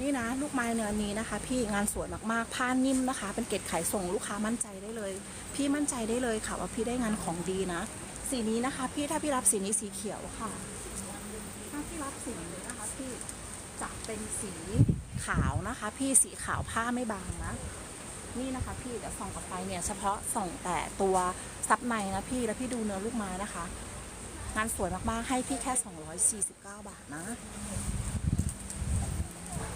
นี่นะ ลูกไม้เนื้อนี้นะคะ พี่งานสวยมากๆ ผ้านิ่มนะคะ เป็นเกรดขายส่งลูกค้ามั่นใจได้เลย พี่มั่นใจได้เลยค่ะว่าพี่ได้งานของดีนะ สีนี้นะคะ พี่ถ้าพี่รับสีนี้สีเขียวค่ะ ถ้าพี่รับสีนี้นะคะ พี่จะเป็นสีขาวนะคะ พี่สีขาวผ้าไม่บางนะนี่นะคะพี่เดี๋ยวส่องกับไฟเนี่ยเฉพาะส่องแต่ตัวซับในนะพี่แล้วพี่ดูเนื้อลูกไม้นะคะ งานสวยมากๆให้พี่แค่ 249 บาทนะ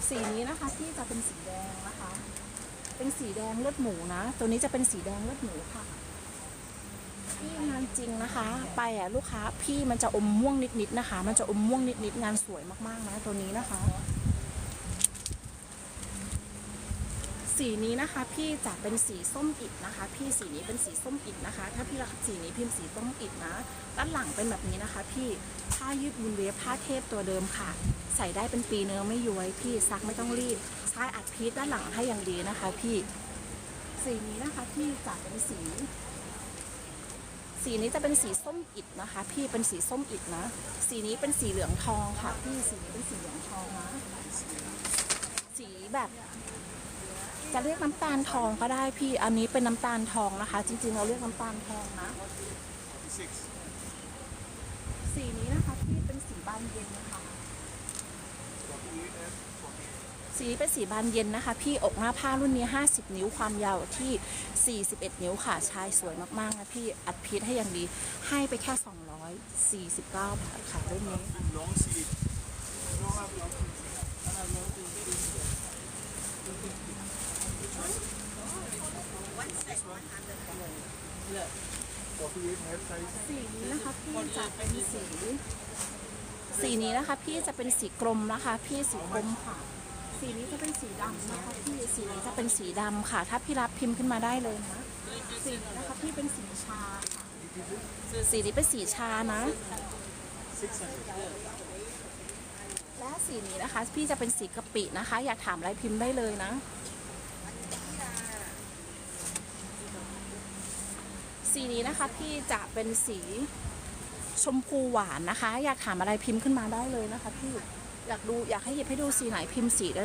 สีนี้นะคะที่จะเป็นสีแดงนะคะ เป็นสีแดงเลือดหมูนะ ตัวนี้จะเป็นสีแดงเลือดหมูค่ะพี่งานจริงนะคะ ไปอะลูกค้าพี่มันจะอมม่วงนิดๆนะคะ มันจะอมม่วงนิดๆงานสวยมากๆนะตัวนี้นะคะ สีนี้นะคะพี่จะเป็นสีส้มอิดนะคะ พี่สีนี้เป็นสีส้มอิดนะคะ ถ้าพี่รักสีนี้พิมพ์สีส้มอิดนะด้านหลังเป็นแบบนี้นะคะ พี่ผ้ายืดวุนเวฟผ้าเทพตัวเดิมค่ะ ใส่ได้เป็นปีเนื้อไม่ย้วยพี่ซักไม่ต้องรีดใช้อัดพีทด้านหลังให้อย่างดีนะคะ พี่ สีนี้นะคะพี่จะเป็นสี สีนี้จะเป็นสีส้มอิดนะคะ พี่เป็นสีส้มอิดนะ สีนี้เป็นสีเหลืองทองค่ะ พี่สีนี้เป็นสีเหลืองทองนะสีแบบ จะเรียกน้ำตาลทองก็ได้พี่ อันนี้เป็นน้ำตาลทองนะคะ จริงๆ เราเรียกน้ำตาลทองนะ สีนี้นะคะพี่เป็นสีบานเย็นนะคะ สีเป็นสีบานเย็นนะคะ พี่อกหน้าผ้ารุ่นนี้ 50 นิ้วความยาวที่ 41 นิ้วค่ะ ชายสวยมากๆนะพี่อัดพีทให้อย่างดี ให้ไปแค่ 249บาทค่ะรุ่นนี้ สีนี้นะคะพี่จะเป็นสีสีนี้นะคะพี่จะเป็นสีกลมนะคะ พี่สีกลมค่ะ สีนี้จะเป็นสีดำนะคะพี่สีนี้จะเป็นสีดำค่ะ ถ้าพี่รับพิมพ์ขึ้นมาได้เลยนะสีนี้นะคะพี่เป็นสีชาค่ะสีนี้เป็นสีชานะและสีนี้นะคะ พี่จะเป็นสีกะปินะคะ อยากถามอะไรพิมพ์ได้เลยนะ สีนี้นะคะพี่จะเป็นสีชมพูหวานนะคะ อยากถามอะไรพิมพ์ขึ้นมาได้เลยนะคะพี่อยากดูอยากให้หยิบให้ดูสีไหนพิมพ์สีได้